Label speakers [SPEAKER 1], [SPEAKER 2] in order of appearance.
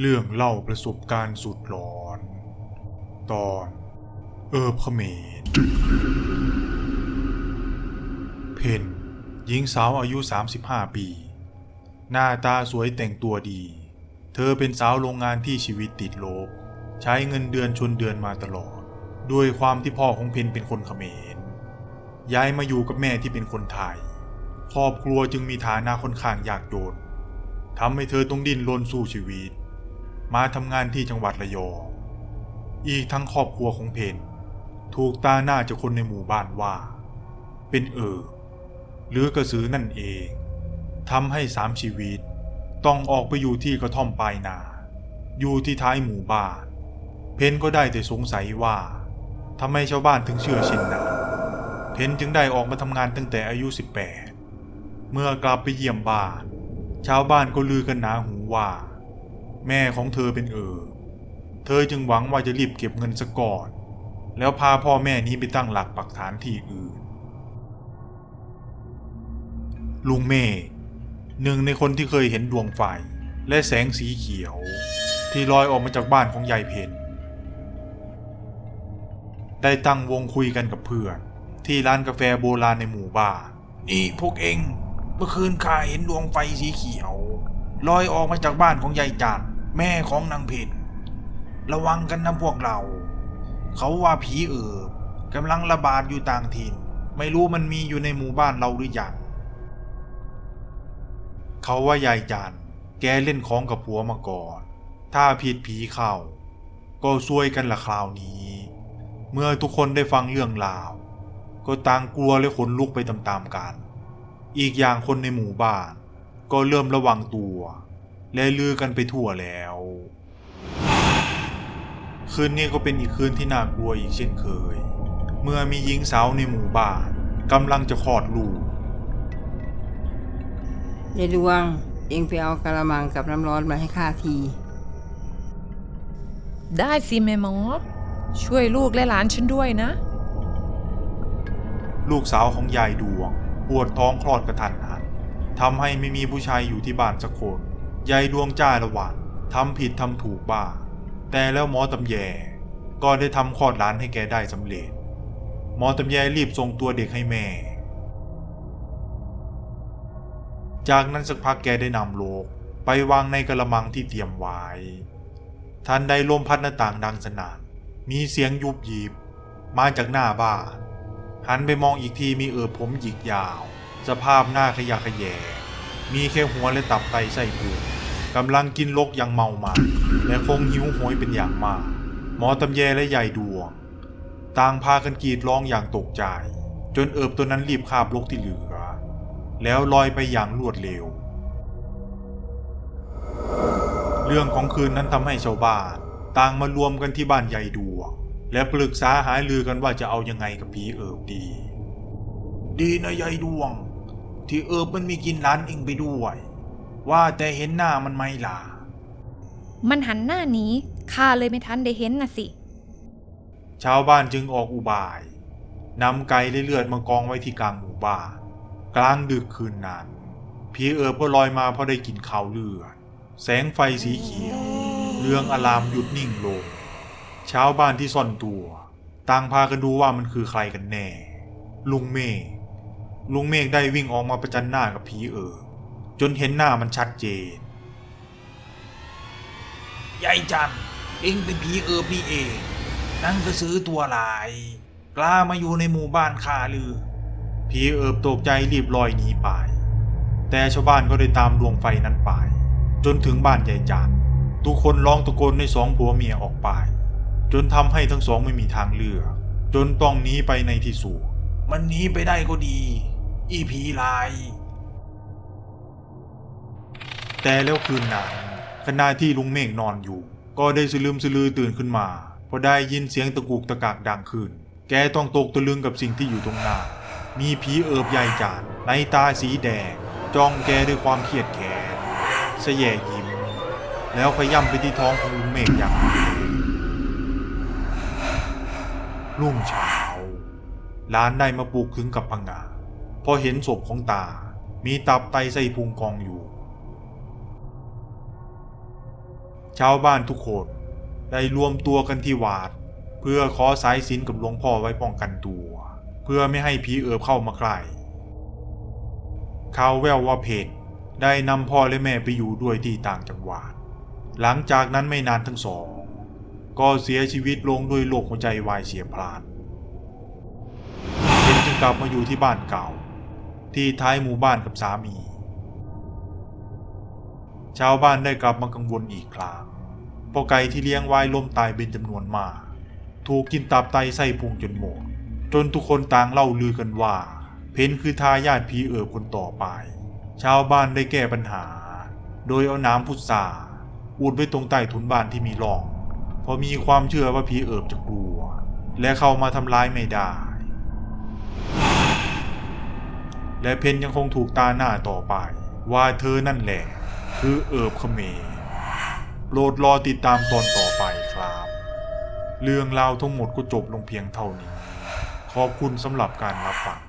[SPEAKER 1] เรื่องเล่าประสบการณ์สุดหลอน ตอน เอิบเขมรเพนหญิงสาวอายุ 35 ปี หน้าตาสวยแต่งตัวดี เธอเป็นสาวโรงงานที่ชีวิตติดลบ ใช้เงินเดือนชนเดือนมาตลอด ด้วยความที่พ่อของเพนเป็นคนเขมร ย้ายมาอยู่กับแม่ที่เป็นคนไทย ครอบครัวจึงมีฐานะค่อนข้างยากจนทำให้เธอต้องดิ้นรนสู้ชีวิต มาทำงานที่จังหวัดระยองอีกทั้งครอบครัวของเพนถูกตาหน้าจากคนในหมู่บ้านว่า เป็นเออหรือกระสือนั่นเองทำให้สามชีวิต ต้องออกไปอยู่ที่กระท่อมปลายนา อยู่ที่ท้ายหมู่บ้าน เพนก็ได้แต่สงสัยว่าทำไมชาวบ้านถึงเชื่อเช่นนั้นเพนจึงได้ออกมาทำงานตั้งแต่อายุ 18 เมื่อกลับไปเยี่ยมบ้าน ชาวบ้านก็ลือกันหนาหูว่า แม่ของเธอเป็นเออ เธอจึงหวังว่าจะรีบเก็บเงินซะก่อน แล้วพาพ่อแม่นี้ไปตั้งหลักปักฐานที่อื่น ลุงเมฆหนึ่งในคนที่เคยเห็นดวงไฟ และแสงสีเขียว ที่ลอยออกมาจากบ้านของยายเพนได้ตั้งวงคุยกันกับเพื่อน ที่ร้านกาแฟโบราณในหมู่บ้าน นี่พวกเอง เมื่อคืนข้าเห็นดวงไฟสีเขียว ลอยออกมาจากบ้านของยายจัน แม่ของนางเพนระวังกันนะพวกเรา เขาว่าผีเอิบกำลังระบาดอยู่ต่างถิ่น ไม่รู้มันมีอยู่ในหมู่บ้านเราหรือยังเขาว่ายายจันแกเล่นของกับผัวมาก่อน ถ้าผิดผีเข้า ก็ซวยกันละคราวนี้ เมื่อทุกคนได้ฟังเรื่องราว ก็ต่างกลัวและขนลุกไปตามๆกัน อีกอย่างคนในหมู่บ้าน ก็เริ่มระวังตัว และลือกันไปทั่วแล้ว คืนนี้ก็เป็นอีกคืนที่น่ากลัวอีกเช่นเคย เมื่อมีหญิงสาวในหมู่บ้านกำลังจะคลอดลูก
[SPEAKER 2] ยายดวง เองไปเอากระมังกับน้ำร้อนมาให้ข้าที
[SPEAKER 3] ได้สิแม่หมอ ช่วยลูกและหลานฉันด้วยนะ
[SPEAKER 1] ลูกสาวของยายดวง ปวดท้องคลอดกระทันหันทำให้ไม่มีผู้ชายอยู่ที่บ้านสักคน ยายดวงจ้าละหวันทำผิดทำถูกบ้า แต่แล้วหมอตำแยก็ได้ทำคลอดหลานให้แกได้สำเร็จ หมอตำแยรีบส่งตัวเด็กให้แม่ จากนั้นสักพักแกได้นำโลกไปวางในกระมังที่เตรียมไว้ทันใดลมพัดหน้าต่างดังสนั่นมีเสียงยุบยิบมาจากหน้าบ้านหันไปมองอีกทีมีเอิบผมหยิกยาว สภาพหน้าขยะแขยงมีแค่หัวและตับไตไส้พุง กำลังกินลกอย่างเมามันและคงหิวโหยเป็นอย่างมาก หมอตำแยและยายดวง ต่างพากันกรีดร้องอย่างตกใจ จนเอิบตัวนั้นรีบคาบลกที่เหลือ แล้วลอยไปอย่างรวดเร็ว เรื่องของคืนนั้นทำให้ชาวบ้านต่างมารวมกันที่บ้านยายดวง และปรึกษาหารือกันว่าจะเอายังไงกับผีเอิบดี ดีนะยายดวง ที่เอิบมันมีกินร้านเองไปด้วย ว่าแต่เห็นหน้ามันไหมล่ะ
[SPEAKER 4] มันหันหน้าหนีข้าเลยไม่ทันได้เห็นน่ะสิ
[SPEAKER 1] ชาวบ้านจึงออกอุบายนำไก่และเลือดมากองไว้ที่กลางหมู่บ้านกลางดึกคืนนั้นผีเอิบก็ลอยมาเพราะได้กลินข่าวเลือด แสงไฟสีเขียวเรื่องอลามหยุดนิ่งลงชาวบ้านที่ซ่อนตัวต่างพากันดูว่ามันคือใครกันแน่ ลุงเมฆลุงเมฆได้วิ่งออกมาประจันหน้ากับผีเอิบ จนเห็นหน้ามันชัดเจนยายจันเองเป็นผีเอิบนี่เองนั่งกระซื้อตัวลาย กล้ามาอยู่ในหมู่บ้านข้าหรือ ผีเอิบตกใจรีบลอยหนีไป แต่ชาวบ้านก็ได้ตามดวงไฟนั้นไป จนถึงบ้านยายจันทุกคนร้องตะโกนในสองผัวเมียออกไป จนทำให้ทั้งสองไม่มีทางเลือกจนต้องหนีไปในที่สุดมันหนีไปได้ก็ดี อีผีลาย แต่แล้วคืนนั้นขณะที่ลุงเมฆนอนอยู่ ก็ได้สลืมสลือตื่นขึ้นมาพอได้ยินเสียงตะกุกตะกากดังขึ้น แกต้องตกตะลึงกับสิ่งที่อยู่ตรงหน้า มีผีเอิบใหญ่จานในตาสีแดงจ้องแกด้วยความเครียดแค้นเสยยิ้ม แล้วขย่ำไปที่ท้องของลุงเมฆอย่างรุนแรงรุ่งเช้าหลานได้มาปลุกถึงกับพังงาพอเห็นศพของตา มีตับไตไส้พุงกองอยู่ ชาวบ้านทุกคนได้รวมตัวกันที่วัดเพื่อขอสายสินกับหลวงพ่อไว้ป้องกันตัว เพื่อไม่ให้ผีเอิบเข้ามาใกล้ข่าวแววว่าเพนได้นำพ่อและแม่ไปอยู่ด้วยที่ต่างจังหวัด หลังจากนั้นไม่นานทั้งสอง ก็เสียชีวิตลงด้วยโรคหัวใจวายเฉียบพลันเพนจึงกลับมาอยู่ที่บ้านเก่า ที่ท้ายหมู่บ้านกับสามี ชาวบ้านได้กลับมากังวลอีกครั้งพราะไก่ที่เลี้ยงไว้ล้มตายเป็นจำนวนมาก ถูกกินตับไตไส้พุงจนหมด จนทุกคนต่างเล่าลือกันว่า เพนคือทายาทผีเอิบคนต่อไป ชาวบ้านได้แก้ปัญหา โดยเอาน้ำพุทราอุดไว้ตรงใต้ถุนบ้านที่มีร่องเพราะมีความเชื่อว่าผีเอิบจะกลัว และเข้ามาทำร้ายไม่ได้ และเพนยังคงถูกตาหน้าต่อไป ว่าเธอนั่นแหละ คือเอิบเขมรโปรดรอติดตามตอนต่อไปครับ เรื่องราวทั้งหมดก็จบลงเพียงเท่านี้ ขอบคุณสำหรับการรับฟัง